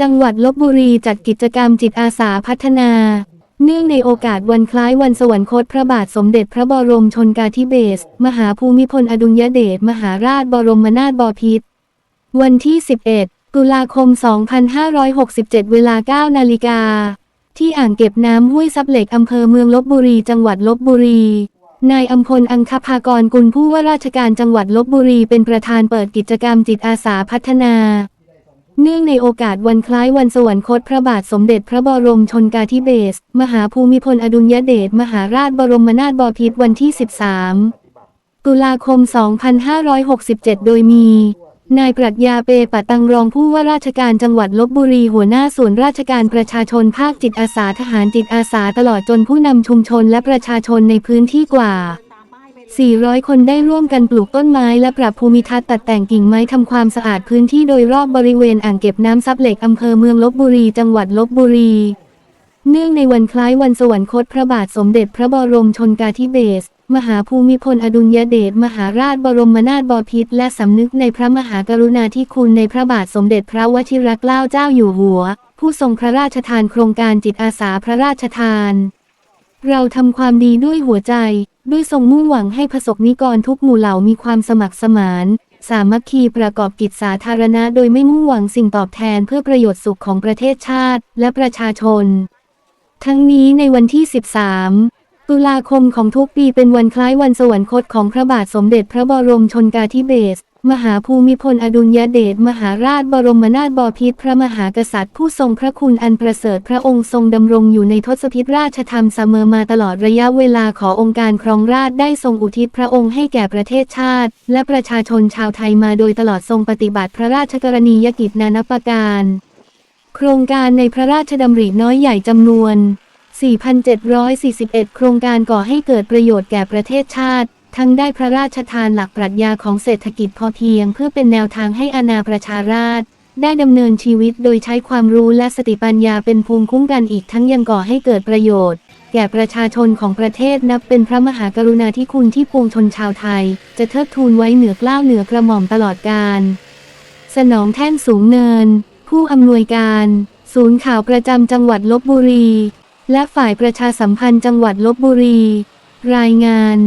จังหวัดลบบุรีจัดกิจกรรมจิตอาสาพัฒนา เนื่องในโอกาสวันคล้ายวันสวรรคตพระบาทสมเด็จพระบรมชนกาธิเบศรมหาภูมิพลอดุลยเดชมหาราชบรมนาถบพิตรวันที่ 11 ตุลาคม 2567 เวลา 9 นาฬิกา ที่อ่างเก็บน้ำห้วยซับเหล็กอำเภอเมืองลบบุรี จังหวัดลบบุรีนายอัมพลอังคภากรกุลผู้ว่าราชการจังหวัดลบบุรีเป็นประธานเปิดกิจกรรมจิตอาสาพัฒนา เนื่องในโอกาสวันคล้ายวันสวรรคตพระบาทสมเด็จพระบรมชนกาธิเบศรมหาภูมิพลอดุลยเดชมหาราชบรมนาถบพิตรวันที่ 13 ตุลาคม 2567 โดยมี นายปรัชญาเปปะตังรองผู้ว่าราชการจังหวัดลบบุรีหัวหน้าส่วนราชการประชาชนภาคจิตอาสาทหารจิตอาสาตลอดจนผู้นำชุมชนและประชาชนในพื้นที่กว่า 400 คนได้ร่วมกันปลูกต้นไม้และปรับภูมิทัศน์ตัดแต่งกิ่งไม้ทำความสะอาดพื้นที่โดยรอบบริเวณอ่างเก็บน้ำซับเหล็กอำเภอเมืองลบบุรีจังหวัดลบบุรี เนื่องในวันคล้ายวันสวรรคตพระบาทสมเด็จพระบรมชนกาธิเบศรมหาภูมิพลอดุลยเดชมหาราชบรมนาถบพิตรและสำนึกในพระมหากรุณาธิคุณในพระบาทสมเด็จพระวชิรเกล้าเจ้าอยู่หัว ผู้ทรงพระราชทานโครงการจิตอาสาพระราชทาน เราทำความดีด้วยหัวใจ ด้วยทรงมุ่งหวังให้ประสบนิกรทุกหมู่เหล่ามีความสมัครสมาน สามัคคีประกอบกิจสาธารณะโดยไม่มุ่งหวังสิ่งตอบแทนเพื่อประโยชน์สุขของประเทศชาติและประชาชน ทั้งนี้ในวันที่ 13ตุลาคมของทุกปีเป็นวันคล้ายวันสวรรคตของพระบาทสมเด็จพระบรมชนกาธิเบศร มหาภูมิพลอดุลยเดชมหาราชบรมนาถบพิตรพระมหากษัตริย์ผู้ทรงพระคุณอันประเสริฐพระองค์ทรงดำรงอยู่ในทศพิธราชธรรมเสมอมาตลอดระยะเวลาขอองค์การครองราชได้ทรงอุทิศพระองค์ให้แก่ประเทศชาติ และประชาชนชาวไทยมาโดยตลอดทรงปฏิบัติพระราชกรณียกิจนานาประการ โครงการในพระราชดำริน้อยใหญ่จำนวน 4,741 โครงการก่อให้เกิดประโยชน์แก่ประเทศชาติ ทั้งได้พระราชทานหลักปรัชญาของเศรษฐกิจพอเพียง เพื่อเป็นแนวทางให้อาณาประชาราษฎรได้ดำเนินชีวิตโดยใช้ความรู้และสติปัญญาเป็นภูมิคุ้มกันอีกทั้งยังก่อให้เกิดประโยชน์ แก่ประชาชนของประเทศนับเป็นพระมหากรุณาธิคุณที่ปวงชนชาวไทย จะเทิดทูนไว้เหนือเกล้าวเหนือกระหม่อมตลอดกาลสนองแท่นสูงเนิน ผู้อำนวยการ ศูนย์ข่าวประจำจังหวัดลบบุรี และฝ่ายประชาสัมพันธ์จังหวัดลบบุรี รายงาน